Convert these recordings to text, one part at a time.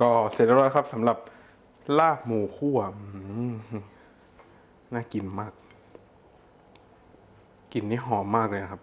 ก็เสร็จแล้วครับสำหรับลาบหมูคั่วน่ากินมาก กลิ่นนี่หอมมากเลยนะครับ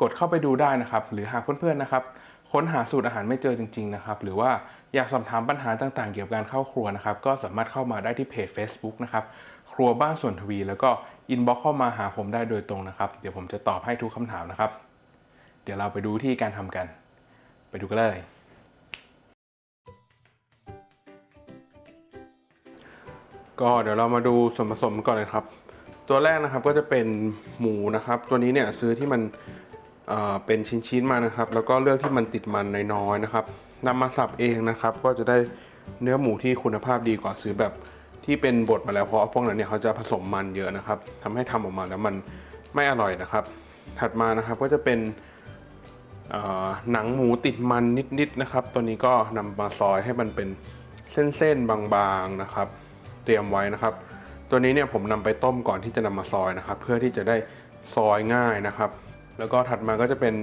กดเข้าไปดูได้นะครับ หรือหากเพื่อนๆนะครับ ค้นหาสูตรอาหารไม่เจอจริง ๆ นะครับ หรือว่าอยากสอบถามปัญหาต่างๆ เกี่ยวกับการเข้าครัวนะครับ ก็สามารถเข้ามาได้ที่เพจ Facebook นะครับ ครัวบ้านส่วนทวี แล้วก็อินบ็อกเข้ามาหาผมได้โดยตรงนะครับ เดี๋ยวผมจะตอบให้ทุกคำถามนะครับ เดี๋ยวเราไปดูที่การทำกัน ไปดูกันเลย ก็เดี๋ยวเรามาดูส่วนผสมก่อนเลยครับ ตัวแรกนะครับก็จะเป็นหมูนะครับ ตัวนี้เนี่ยซื้อที่มัน เป็นชิ้นๆมานะครับ แล้วก็เลือกที่มันติดมันน้อยๆนะครับนำมาสับเองนะครับ ก็จะได้เนื้อหมูที่คุณภาพดีกว่าซื้อแบบที่เป็นบดมาแล้วเพราะพวกนั้นเนี่ยเขาจะผสมมันเยอะนะครับทำให้ทำออกมาแล้วมันไม่อร่อยนะครับ ถัดมานะครับก็จะเป็นหนังหมูติดมันนิดๆนะครับ ตัวนี้ก็นำมาซอยให้มันเป็นเส้นๆบางๆนะครับ เตรียมไว้นะครับ ตัวนี้เนี่ยผมนำไปต้มก่อนที่จะนำมาซอยนะครับ เพื่อที่จะได้ซอยง่ายนะครับ แล้วก็ถัดมาก็จะเป็น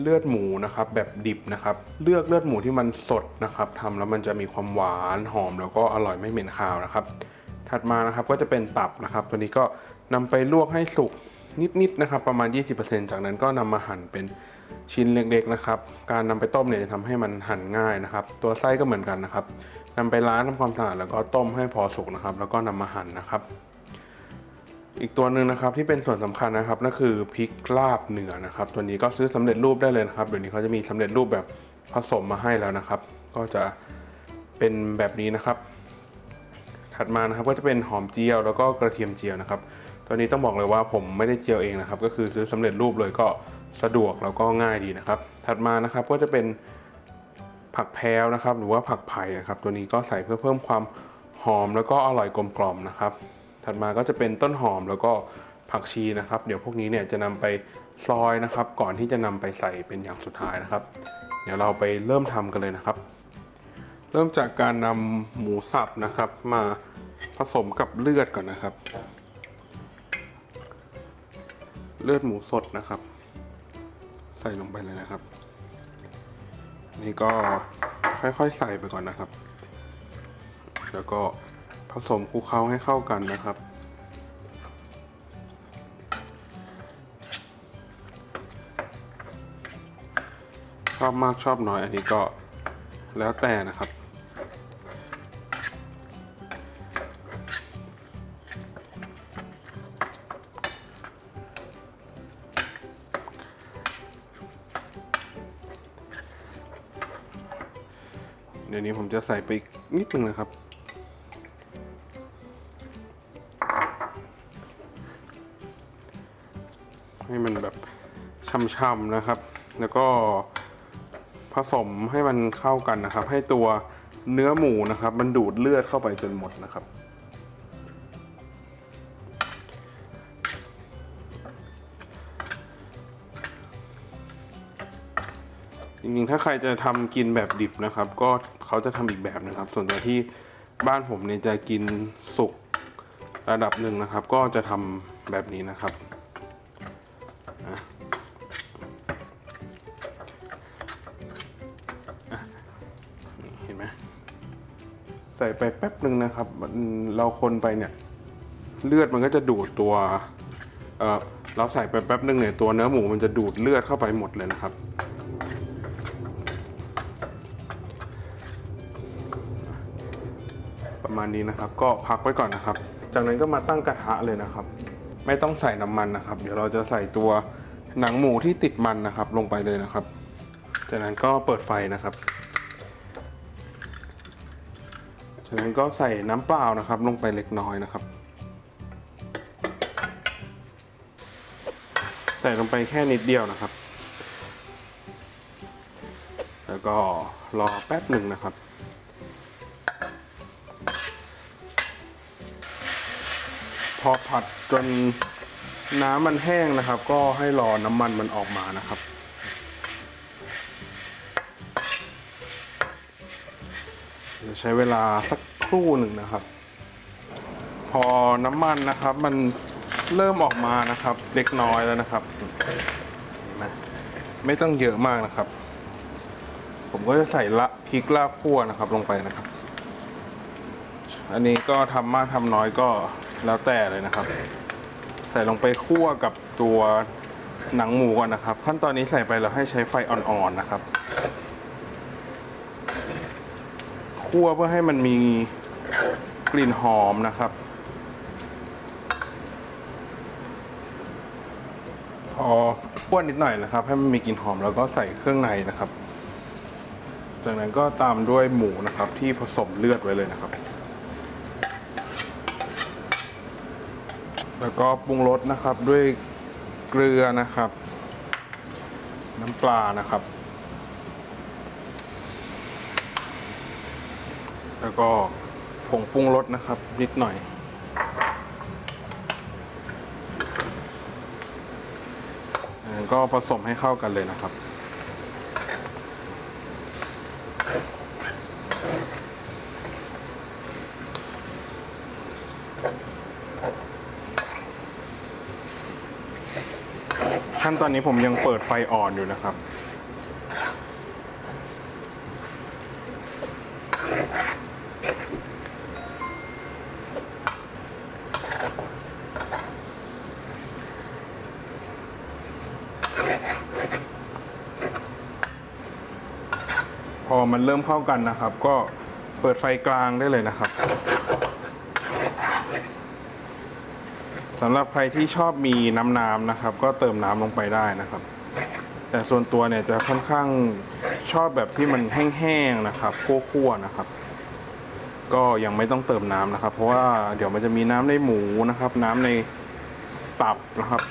เลือดหมูนะครับแบบดิบนะครับ เลือกเลือดหมูที่มันสดนะครับทำแล้วมันจะมีความหวานหอม แล้วก็อร่อยไม่เหม็นคาวนะครับ ถัดมานะครับก็จะเป็นตับนะครับ ตัวนี้ก็นำไปลวกให้สุกนิดๆนะครับ ประมาณ 20%จากนั้นก็นำมาหั่นเป็นชิ้นเล็กๆนะครับ การนำไปต้มเนี่ยจะทำให้มันหั่นง่ายนะครับ ตัวไส้ก็เหมือนกันนะครับนำไปล้างทำความสะอาดแล้วก็ต้มให้พอสุกนะครับ แล้วก็นำมาหั่นนะครับ อีกตัวหนึ่งนะครับที่เป็นส่วนสำคัญนะครับนั่นคือพริกลาบเหนือนะครับ ตัวนี้ก็ซื้อสำเร็จรูปได้เลยนะครับเดี๋ยวนี้เขาจะมีสำเร็จรูปแบบผสมมาให้แล้วนะครับ ก็จะเป็นแบบนี้นะครับ ถัดมานะครับก็จะเป็นหอมเจียวแล้วก็กระเทียมเจียวนะครับ ตัวนี้ต้องบอกเลยว่าผมไม่ได้เจียวเองนะครับ ก็คือซื้อสำเร็จรูปเลยก็สะดวกแล้วก็ง่ายดีนะครับ ถัดมานะครับก็จะเป็นผักแพรวนะครับ หรือว่าผักไผ่นะครับ ตัวนี้ก็ใส่เพื่อเพิ่มความหอมแล้วก็อร่อยกลมกล่อมนะครับ ถัดมาก็จะเป็นต้นหอมแล้วก็ผักชีนะครับ เดี๋ยวพวกนี้เนี่ยจะนำไปซอยนะครับ ก่อนที่จะนำไปใส่เป็นอย่างสุดท้ายนะครับ เดี๋ยวเราไปเริ่มทำกันเลยนะครับ เริ่มจากการนำหมูสับนะครับ มาผสมกับเลือดก่อนนะครับ เลือดหมูสดนะครับ ใส่ลงไปเลยนะครับ นี่ก็ค่อยๆใส่ไปก่อนนะครับ แล้วก็ สมคลุกเคล้าให้เข้ากันนะครับ ชอบมากชอบน้อยอันนี้ก็แล้วแต่นะครับ เดี๋ยวนี้ผมจะใส่ไปอีกนิดนึงนะครับ ให้มันแบบช่ำๆนะครับ แล้วก็ผสมให้มันเข้ากันนะครับ ให้ตัวเนื้อหมูนะครับ มันดูดเลือดเข้าไปจนหมดนะครับ จริงๆ ถ้าใครจะทำกินแบบดิบนะครับ ก็เขาจะทำอีกแบบนะครับ ส่วนตัวที่บ้านผมเนี่ยจะกินสุกระดับหนึ่งนะครับ ก็จะทำแบบนี้นะครับ ใส่ไปแป๊บหนึ่งนะครับเราคนไปเนี่ยเลือดมันก็จะดูดตัวเเราใส่ไปแป๊บหนึ่งเนี่ยตัวเนื้อหมูมันจะดูดเลือดเข้าไปหมดเลยนะครับ ประมาณนี้นะครับ ก็พักไว้ก่อนนะครับ จากนั้นก็มาตั้งกระทะเลยนะครับ ไม่ต้องใส่น้ำมันนะครับ เดี๋ยวเราจะใส่ตัวหนังหมูที่ติดมันนะครับ ลงไปเลยนะครับ จากนั้นก็เปิดไฟนะครับ จากนั้นก็ใส่น้ำเปล่านะครับ ลงไปเล็กน้อยนะครับ ใส่ลงไปแค่นิดเดียวนะครับ แล้วก็รอแป๊บหนึ่งนะครับพอผัดจนน้ำมันแห้งนะครับ ก็ให้รอน้ำมันมันออกมานะครับ ใช้เวลาสักครู่หนึ่งนะครับ พอน้ำมันนะครับ มันเริ่มออกมานะครับ เล็กน้อยแล้วนะครับนไมไม่ต้องเยอะมากนะครับ ผมก็จะใส่ละพริกลาบคั่วนะครับลงไปนะครับ อันนี้ก็ทำมากทำน้อยก็แล้วแต่เลยนะครับ ใส่ลงไปคั่วกับตัวหนังหมูก่อนนะครับ ขั้นตอนนี้ใส่ไปเราให้ใช้ไฟอ่อนๆนะครับ คั่วเพื่อให้มันมีกลิ่นหอมนะครับ พอคั่วนิดหน่อยนะครับ ให้มันมีกลิ่นหอมแล้วก็ใส่เครื่องในนะครับ จากนั้นก็ตามด้วยหมูนะครับที่ผสมเลือดไว้เลยนะครับ แล้วก็ปรุงรสนะครับด้วยเกลือนะครับ น้ำปลานะครับ แล้วก็ผงปรุงรสนะครับ นิดหน่อย ก็ผสมให้เข้ากันเลยนะครับ ขั้นตอนนี้ผมยังเปิดไฟอ่อนอยู่นะครับ พอมันเริ่มเข้ากันนะครับ ก็เปิดไฟกลางได้เลยนะครับสำหรับใครที่ชอบมีน้ำน้ำนะครับ ก็เติมน้ำลงไปได้นะครับ แต่ส่วนตัวเนี่ยจะค่อนข้างชอบแบบที่มันแห้งๆนะครับคั่วๆนะครับ ก็ยังไม่ต้องเติมน้ำนะครับ เพราะว่าเดี๋ยวมันจะมีน้ำในหมูนะครับ น้ำในตับนะครับ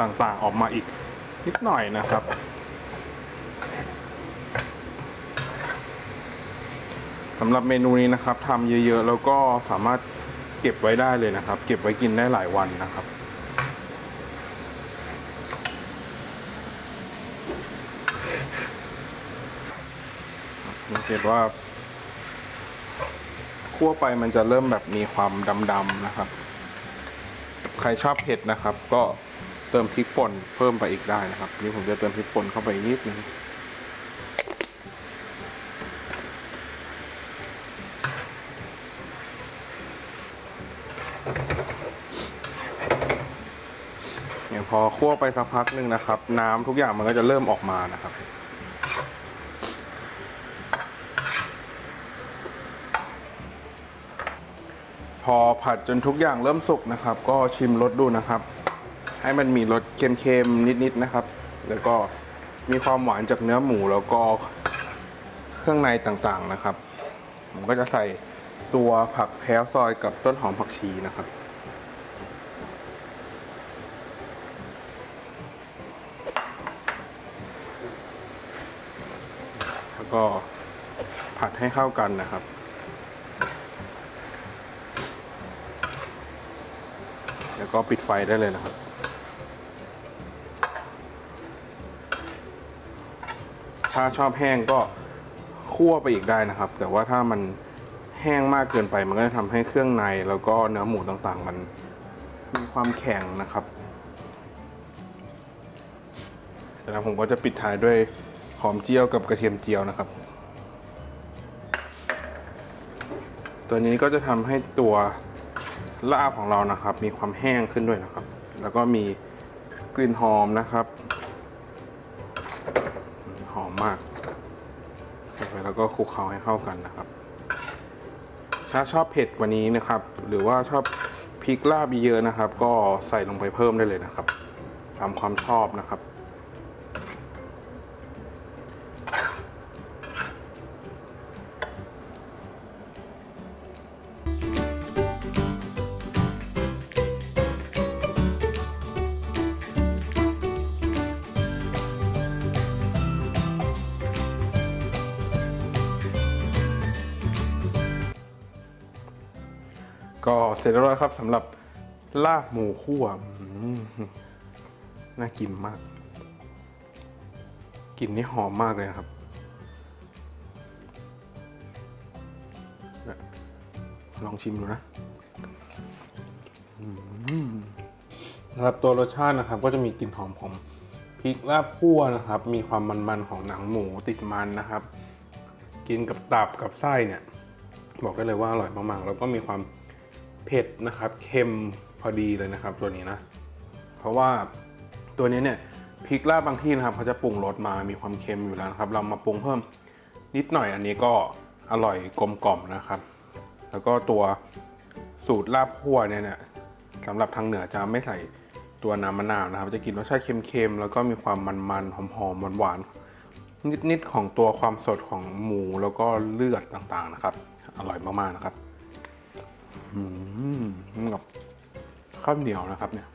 ต่างๆออกมาอีกนิดหน่อยนะครับ สำหรับเมนูนี้นะครับทำเยอะๆ แล้วก็สามารถเก็บไว้ได้เลยนะครับ เก็บไว้กินได้หลายวันนะครับ สังเกตว่าคั่วไปมันจะเริ่มแบบมีความดำๆนะครับ ใครชอบเผ็ดนะครับ ก็เติมพริกป่นเพิ่มไปอีกได้นะครับ นี่ผมจะเติมพริกป่นเข้าไปนิดนึง เนี่ยพอคั่วไปสักพักหนึ่งนะครับ น้ำทุกอย่างมันก็จะเริ่มออกมานะครับพอผัดจนทุกอย่างเริ่มสุกนะครับ ก็ชิมรสดูนะครับ ให้มันมีรสเค็มๆนิดๆนะครับ แล้วก็มีความหวานจากเนื้อหมูแล้วก็เครื่องในต่างๆนะครับ ผมก็จะใส่ ตัวผักแพ้วซอยกับต้นหอมผักชีนะครับ แล้วก็ผัดให้เข้ากันนะครับแล้วก็ปิดไฟได้เลยนะครับ ถ้าชอบแห้งก็คั่วไปอีกได้นะครับ แต่ว่าถ้ามัน แห้งมากเกินไปมันก็จะทำให้เครื่องในแล้วก็เนื้อหมูต่างๆ มันมีความแข็งนะครับจากนั้นผมก็จะปิดท้ายด้วยหอมเจียวกับกระเทียมเจียวนะครับ ตัวนี้ก็จะทำให้ตัวลาบของเรานะครับ มีความแห้งขึ้นด้วยนะครับ แล้วก็มีกลิ่นหอมนะครับ หอมมากใส่ไปแล้วก็คลุกเคล้าให้เข้ากันนะครับ ถ้าชอบเผ็ดกว่านี้นะครับ หรือว่าชอบพริกลาบเยอะนะครับ ก็ใส่ลงไปเพิ่มได้เลยนะครับ ตามความชอบนะครับ ก็เสร็จแล้วครับสำหรับลาบหมูคั่วน่ากินมากกลิ่นนี่หอมมากเลยครับ ลองชิมดูนะสำหรับตัวรสชาตินะครับ ก็จะมีกลิ่นหอมของพริกลาบคั่วนะครับ มีความมันๆของหนังหมูติดมันนะครับ กินกับตับกับไส้เนี่ย บอกได้เลยว่าอร่อยมากๆแล้วก็มีความ เผ็ดนะครับเค็มพอดีเลยนะครับตัวนี้นะ เพราะว่าตัวนี้เนี่ยพริกลาบบางที่นะครับเขาจะปรุงรสมามีความเค็มอยู่แล้วนะครับ เรามาปรุงเพิ่มนิดหน่อยอันนี้ก็อร่อยกลมกล่อมนะครับ แล้วก็ตัวสูตรลาบคั่วเนี่ยเนี่ยสำหรับทางเหนือจะไม่ใส่ตัวน้ำมะนาวนะครับ จะกินรสชาติเค็มๆแล้วก็มีความมันๆหอมๆหวานๆนิดๆของตัวความสดของหมูแล้วก็เลือดต่างๆนะครับ อร่อยมากๆนะครับ อืมกับข้าวเหนียวนะครับเนี่ย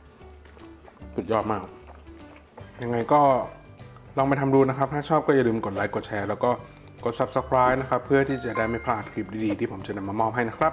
สุดยอดมาก ยังไงก็ลองไปทำดูนะครับ ถ้าชอบก็อย่าลืมกดไลค์กดแชร์แล้วก็กด subscribe นะครับ เพื่อที่จะได้ไม่พลาดคลิปดีๆ ที่ผมจะนำมามอบให้นะครับ